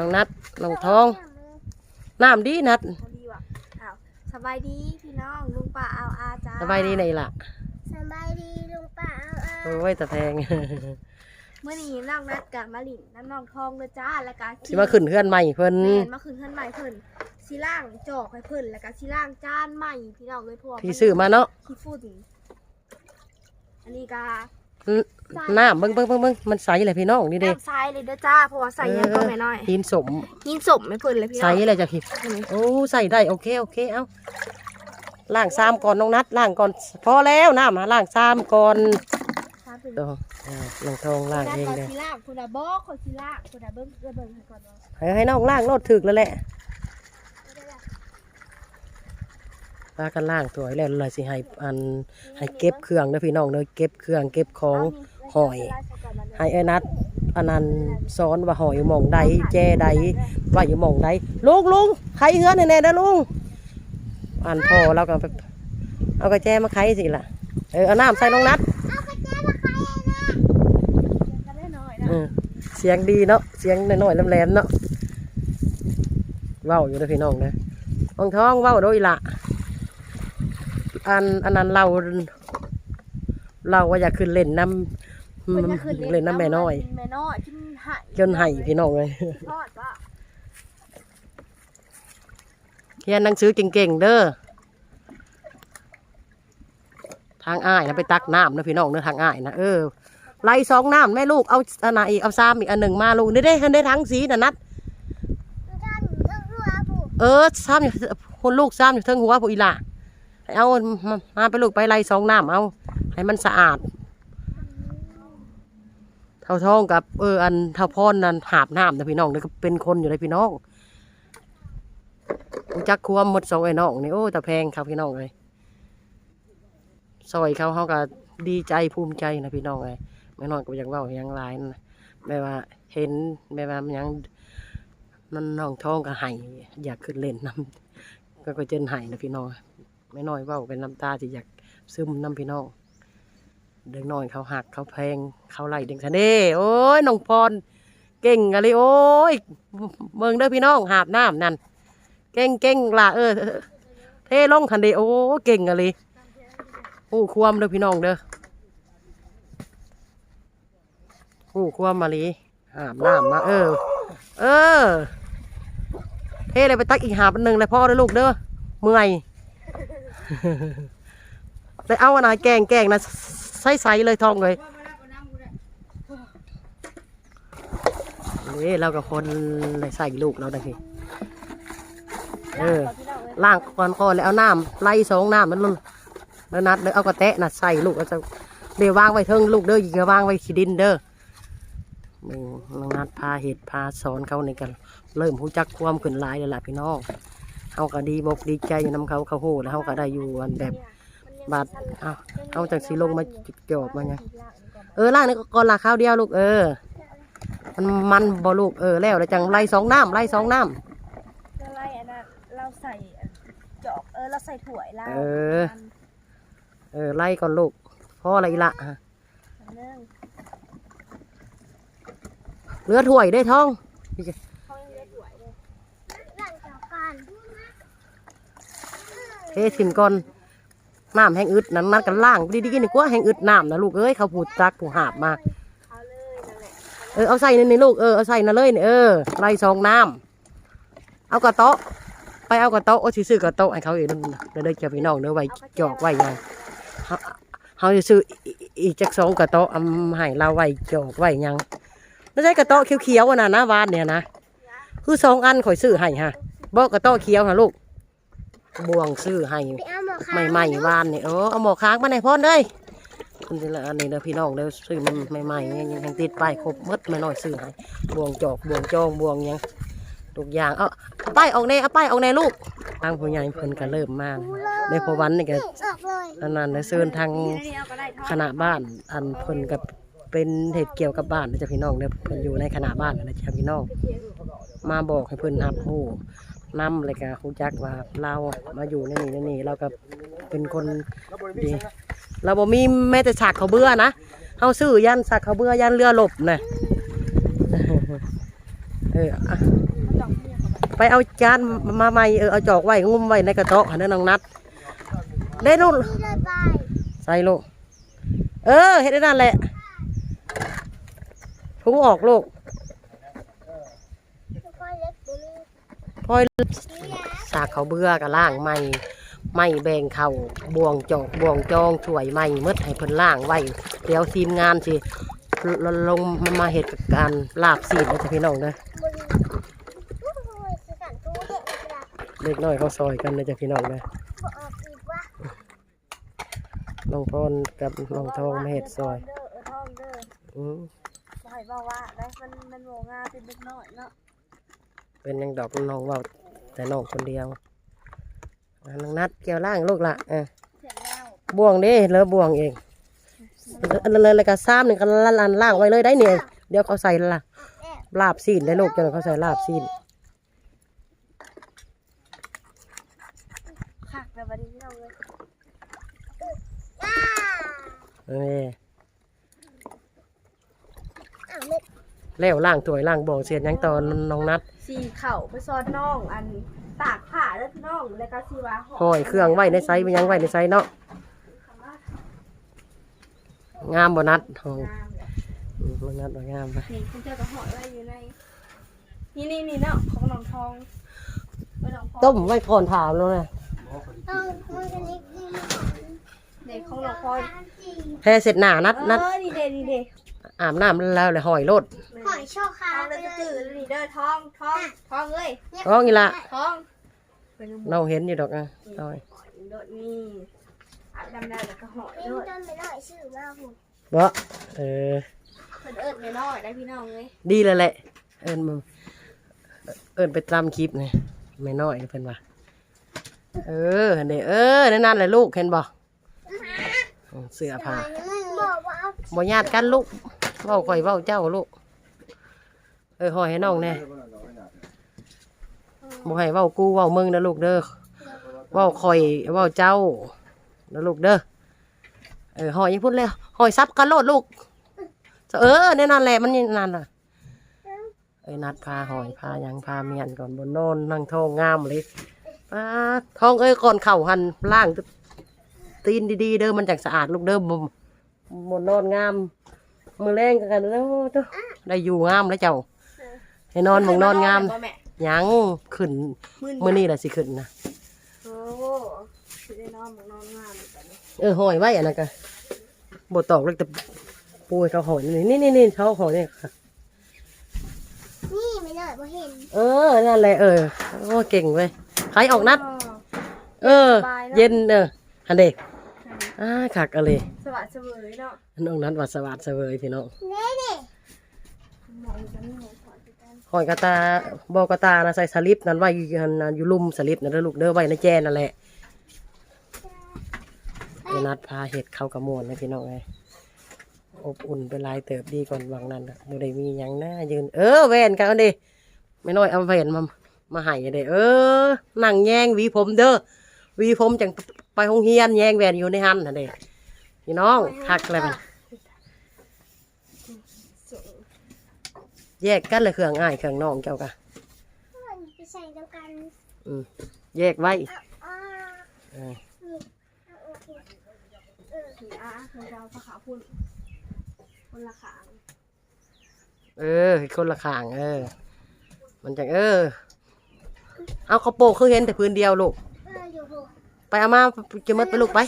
น้องนัดน้องทองน้ำดีนัดพอดีว่ะอ้าวสบายดีพี่น้องลุงป้าเอาอาจ้าสบายดีไหนล่ะสบายดีลุงป้าเอาอาโอ้ยตะแพงเมื่อนี้น้องนัดกับมาลินน้ำน้องทองเลยจ้าแล้วก็สิมาขึ้นเพื่อนใหม่เพิ่นแม่นมาขึ้นเพื่อนใหม่เพิ่นสิล่างจอกให้เพิ่นแล้วก็สิล่างจานใหม่พี่น้องเลยพวกที่ซื้อมาเนาะขี้ฝุ่นอันนี้ก็ น้ำเบิ่งเบิ่งเบิ่งเบิ่งมันใสเลยพี่น้องนี่เด้น้ำทรายเลยเด้อจ้าเพราะว่าใส่ยังก็ไม่น้อยหินสมยินสมไม่เพิ่นเลยพี่น้ใสองเลยจ้ะพี่โอ้ใส่ได้โอเคโอเคเอาล่างซ้ำก่อนน้องนัดล่างก่อนพอแล้วน้ำมาล่างซ้ำก่อนครับเป็นตัวอ่าน้องทองล่างด้านเองก่อนเลยสิล่างคุณอะบอกคนสิล่างคุณอะเบิ้งเบิ้งให้ก่อนเนาะให้ให้น้องล่างโลดถึกแล้วแหละ พากันล่างตัวแล้วเลยสิให้อันให้เก็บเครื่องเด้อพี่น้องเด้อเก็บเครื่องเก็บของหอย ให้ไอ้นัดอันนั้นสอนว่าหอยอยู่หมองใดแจใดว่าอยู่หมองใดลุงลุงไขเฮือนแน่ๆนะลุงอ่านพอเราก็ไปเอากระแจมาไขสิล่ะเออเอาน้ำใส่น้องนัดก็ได้น้อยนะเออเสียงดีเนาะเสียงน้อยๆแหลมๆเนาะเว้าอยู่เด้อพี่น้องเด้อองท้องเว้าโดยละ อันอันนั้นเรา เราว่าอยากขึ้นเล่นน้ำเพิ่นจะขึ้นเล่นน้ำแม่น้อย แม่น้อยกินหายจนไห้พี่น้องเลยทอดว่าเรียนหนังสือเก่งๆเด้อ ทางอ้ายนะไปตักน้ำนะพี่น้องเด้อทางอ้ายนะเออไล่สองน้ำแม่ลูกเอาอันไหนอีกเอาซ้ำอีกอันหนึ่งมาลูกได้ได้ได้ทั้งสีนะนัดเออซ้ำอยู่คนลูกซ้ำอยู่เทิงหัวผู้อีหล่ะให้ เอามามาไปลูกไปไล่สองน้ำเอา ให้มันสะอาด เท่าท้องกับเอออันเท่าพรนั่นหาบน้ำนะพี่น้องนี่ก็เป็นคนอยู่เลยพี่น้องจักควมหมดสองไอ้น้องนี่โอ้แต่แพงครับพี่น้องเลยซอยเขาเขาก็ดีใจภูมิใจนะพี่น้องเลยไม่น้อยก็อยังว่าอยังลายนะไม่ว่าเห็นไม่ว่ามันยังนั่นน้องท้องก็ไห้อยากขึ้นเล่นน้ำก็ก็เจนไห้นะพี่น้อง ไม่น้อยเว่าเป็นน้ำตาที่อยากซึมน้ำพี่น้องเด็กน้อยเขาหักเขาแพงเขาไล่เด็กทะเด้โอ้ยน้องพรเก่งอะไรโอ้ยเมืองเด้อพี่น้องหาบน้ำนั่นเก่งเก่งละเออ เทลงคันเดโอ้เก่งอะไรโอ้ความเด้อพี่น้องเด้อโอ้ความมาลีหาบน้ำมาเออ เออเทเลยไปตักอีกหาบนหนึ่งเลยพ่อเด้อลูกเด้อเมื่อย ไปเอาอันไหนแกงแกงนะใส่ใส่เลยทองเลยนี่เรากับคนเลยใส่ลูกเราได้พี่เออล่างก่อนก่อแล้วเอาน้ำไล่สองน้ำมันลงแล้วนัดเลยเอากระแตะน่ะใส่ลูกแล้วจะเดี๋ยววางไว้เทิงลูกเด้อยิงก็วางไว้ขีดินเด้อมึงลงนัดพาเห็ดพาสอนเขาในกัน เริ่มรู้จักความขึ้นหลายเลยล่ะพี่น้อง เขาก็ดีบกดีใจนำเขาเขาโหแล้วเขาก็ได้อยู่อันแบบบาดเอาเอาจากสีลงมาจอบมาไงเออล่างนี่ก็ก่อนละข้าวเดียวลูกเออ มันมันบ่ลูกเออแล้วแล้วจังไล่สองน้ำไล่สองน้เราไล่อันนั้นเราใส่จอกเออเราใส่ถ้วยเราำเออ เออไล่ก่อนลูกพ่ออะไรอีละฮะเรื่องเหลือถ้วยได้ท้องเขายังเลือถ้วยเลย เทถิ่นก่อนน้ำแห้งอึดนั้นนัดกันล่างดีๆนี่กว่าแห้งอึดน้ำนะลูกเอ้ยเขาผูดจักผูหาบมาเออเอาใส่ในนี่ลูกเออเอาใส่นั่นเลยนี่เออไล่สองน้ำเอากระโต๊ะไปเอากระโต๊ะโอ้ซื้อกระโต๊ะให้เขาเองน่ะเดี๋ยวเด้อเจ้าพี่น้องเด้อไว้จอกไว้ยังเขาจะซื้ออีกจักสองกระโต๊ะเอาให้เราไว้จอกไว้ยังไม่ใช่กระโต๊ะเขียวๆอะนะหน้าวานเนี่ยนะคือสองอันข่อยซื้อให้ฮะ บอกกระโต๊ะเขียวฮะลูกบวงซื้อให้ไปเอาหมอใหม่ใหม่ๆวานนี่เออเอาหมอค้างมาในพ่นเลยคุณสิละอันนี้เด้อพี่น้องเด้อซื้อมันใหม่ๆยังยังติดป้ายครบหมดไม่น้อยซื้อให้บวงจอกบวงจองบวงหยังทุกอย่างเอาเอาป้ายออกแน่เอาป้ายออกแน่ลูกทางผู้ใหญ่เพิ่นก็เริ่มมาในพอวันนี่ก็ออกเลยอันนั้นได้เชิญทางนี่เอาก็ได้ทอดคณะบ้านอันเพิ่นกับเป็นเหตุเกี่ยวกับบ้านนะจ๊ะพี่น้องเด้อเพิ่นอยู่ในคณะบ้านนะจ๊ะพี่น้องมาบอกให้เพิ่นรับรู้ นำเลยก็รู้จักว่าเรามาอยู่ในนี่ในนี่เราก็เป็นคนดีเราบ่มีแม้แต่ฉากเขาเบื่อนะเฮาซื้อยันฉากเขาเบื่อยันเรือหลบนะเอออะไปเอาจานมาใหม่เออเอาจอกไว้งุ้มไว้ในกระโต๊ะหันนั้นน้องนัดได้ลูกนี่เลยไปใส่ลูกเออเฮ็ดได้นั่นแหละพุงออกลูก ค่อยเล็กตัวนี้ พลอยนี่ยสากเขาวเบื่อกับล่างใหม่ไม่แบ่งเขาบวงจอกบวงจองช่วยไม่มดให้เพิ่นล่างไว้เดี๋ยวทีมงานสิลลงมามาเหตุการณ์ลาบซีดนะจ๊ะพี่น้องนะบริโอ้ยสกันตู้เด็กเลยเล็กน้อยเขาซอยกันนะจ๊ะพี่น้องนะบ่ออกอีกว่าน้องพรกับน้องทองมาเหตุซอยเด้อเออทองเด้ออืมบ่ให้บอกว่าได้มันมันโงงาเป็นเด็กน้อยเนาะ เป็นยังดอกน้องว่าแต่น้องคนเดียวน้องนัดเกี่ยวล่างลูกละเออบ่วงเด้เลอบ่วงเองเลยเลยกระซ้ำหนึ่งกันละลันล่างไว้เลยได้เนี่ยเดี๋ยวเขาใส่ละลาบซีนได้ลูกจนเขาใส่ลาบซีนคักแบบวันนี้เราเลยเออ แล้วล่างถวยล่างบ่วงเสียนยังตอนน้องนัดสีเข่าไปซอดน่องอันตากผ้าแล้วพี่น้องแล้วก็สีว่าห้อยเครื่องไว้ในไซส์มันยังไว้ในไซส์เนาะงามบ่นัดห้องงามเลยอืมบ่นัดบ่งามไปนี่คุณเจ้าก็หอยไว้อยู่ในนี่นี่นี่เนาะของน้องทองไว้น้องทองต้มไว้ก่อนถามแล้วนะเด็กของน้องพลอยแพ้เสร็จหน้านัดนัดเออนี่เด้นี่เด้ อาบน้ำแล้วเลยห้อยโลดหอยโชคค่ะเลยจะจืดนี่เด้อทองทองทองเอ้ยท้องอีละทองเป็นหมูเราเห็นอยู่ดอกอะเอาไว้โดดนี่อาบดำแล้วแล้วก็หอยด้วยต้นไปหน่อยชื่อมากผมบ่เออ เพิ่นเอิดน้อยๆได้พี่น้องเลยดีเลยแหละ เอิญมึงเอิญไปตามคลิปนี่ไม่น้อยเพิ่นว่าเออเห็นเด้เออนั่นนั่นแหละลูกเห็นบ่เสื้อผ้าบอกว่าเอาบ่ญาติกันลูก เว้าข่อยเว้าเจ้าลูกเออหอยให้น้องแน่บ่ให้เว้ากูเว้ามึงนะลูกเด้อเว้าข่อยเว้าเจ้านะลูกเด้อเออหอยยังพูดเลยหอยซับกันโลดลูก เออแน่นอนแหละมันนี่นั่นน่ะไอ้ยนัดพาหอยพายังพาเมียนก่อนบนโนนนั่งทองงามเลยป้าทองเอ้ยก่อนเข่าหันล่างตีนดีๆเด้อมันจักสะอาดลูกเด้อบนบนโนนงาม มือแรงกันแล้วเด้อได้อยู่งามแล้วเจ้าให้นอนหมองนอนงามบ่แม่ยังขึ้นมื่นมื้อนี้แหละสิขึ้นนะโอ้สิได้นอนหมองนอนงามแบบนี้เออหอยไว้อันนั้นก็บตอกเลยแต่ปูให้เขาหอยนี่นี่นี่เขาหอยนี่ค่ะนี่ไม่ได้เพราะเห็น เออ นั่นแหละเออโอ้เก่งเว้ยใครออกนัด เออ เย็นเออฮันเด อ่าขักอะไรสวัสดิ์เสวยเนาะน้องนัดวัดสวัสดิ์เสวยพี่น้องเน่เน่หมองกันหมองขอที่กันหอยกระตาบอกระตานะใส่สลิปนั่นไว้อยู่นั่นอยู่ลุ่มสลิปนั่นเด้อลูกเด้อไว้ในแจนั่นแหละไอ้นัดพาเห็ดเข้ากระมวลนะพี่น้องไงอบอุ่นเป็นลายเติบดีก่อนวางนั้นบ่ได้มีหยังนะยืน เออแว่นกันเอาดิไม่น้อยเอาแว่นมามาให้เด้อเออนั่งแยงหวีผมเด้อหวีผมจัง ไปโรงเรียนแยงแว่นอยู่ในหันน่ะเด้พี่น้องคักเลยมันสูงแยกกันเลยเครื่องอ้ายเครื่องน้องเจ้ากะมันไปใส่ด้วยกันอืมแยกไว้อ่าเออโอเคถืออาคือเราพระขาพุ่นคนละขางเออคนละข้างเออ มันจังเออ เอาข้าวโปกคือเห็นแต่พื้นเดียวลูกเอออยู่หก ไปเอามาจะมัดไปลูกไป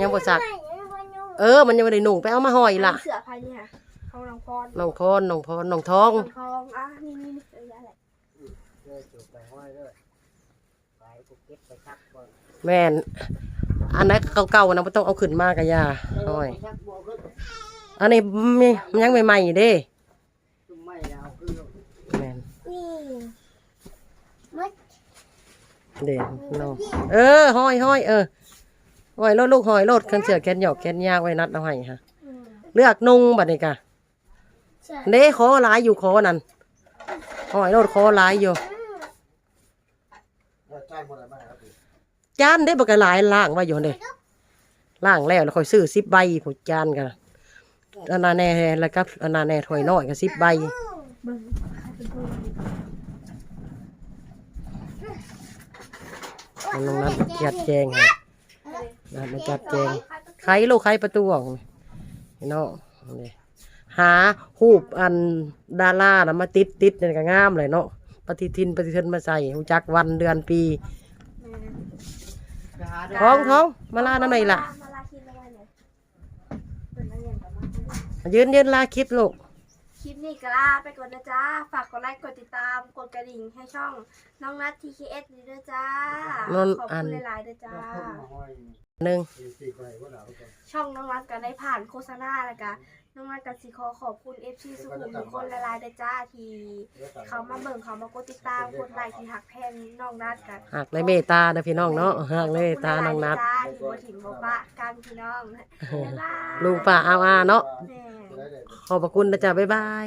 ยังบ่สักไม่ไม่ไม่ยุ่งเออ มันยังไม่ได้นุ่งไปเอามาห่อยล่ะ เสือภายเนี่ยเขาน้องพรน้องพรน้องพรน้องทอง น้องทองอะนี่นี่นี่เอออะไรแม่น อันนั้นเก่าๆนะไม่ต้องเอาขึ้นมากะยาห่อย อันนี้มีมันยังใหม่ๆอยู่เด้แม่น นี่มัด เด่นน้องเออห้อยห้อยเออห้อยรถลูกห้อยรถเครื่องเสือแขนหยอกแขนยาวไว้นัดเอาให้ฮะเลือกนุ่งบัดนี้กะใส่เด้ขอหลายอยู่ขอนั่นห้อยรถขอหลายอยู่จานได้บักหลายล่างไว้อยู่เด้ล่างแล้วแล้วค่อยซื้อสิบใบผู้จานกันอันนั้นแน่แล้วก็อันนั้นแน่ถ้วยน้อยก็สิบใบ เบิ่งเป็นผู้มันลงนั้นจัดแจงให้นะมันจัดแจงไขลูกไขประตูออกพี่น้องนี่หาหูปอันดารานะมาติดติดนี่ก็งามเลยเนาะปฏิทินปฏิทินมาใส่หูจักวันเดือนปีท้องท้องมาลาน้ำไหนล่ะยืนยืนยืนลาคลิปลูก ลิปนี้ก็ลาไปก่อนนะจ๊ะ ฝากกดไลค์ กดติดตาม กดกระดิ่งให้ช่องน้องนัท TKS นี้ด้วยจ้าขอบคุณหลายๆด้วยจ้า หนึ่ง ช่องน้องนัทก็ได้ผ่านโฆษณาแล้วก็น้องนัทก็สิขอขอบคุณ FC สุขุมทุกคนหลายๆด้วยจ้าที่เขามาเบิ่งเขามากดติดตาม กดไลค์ที่หักแพงน้องนัทกัน หักในเมตตานะพี่น้องเนาะหักในเมตตาน้องนัดจ้าที่บ่ถิ่มบ่ปะกันพี่น้องบ๊ายบายลุงป่าเอาอาเนาะ แม่ ขอบพระคุณนะจ๊ะบ๊ายบาย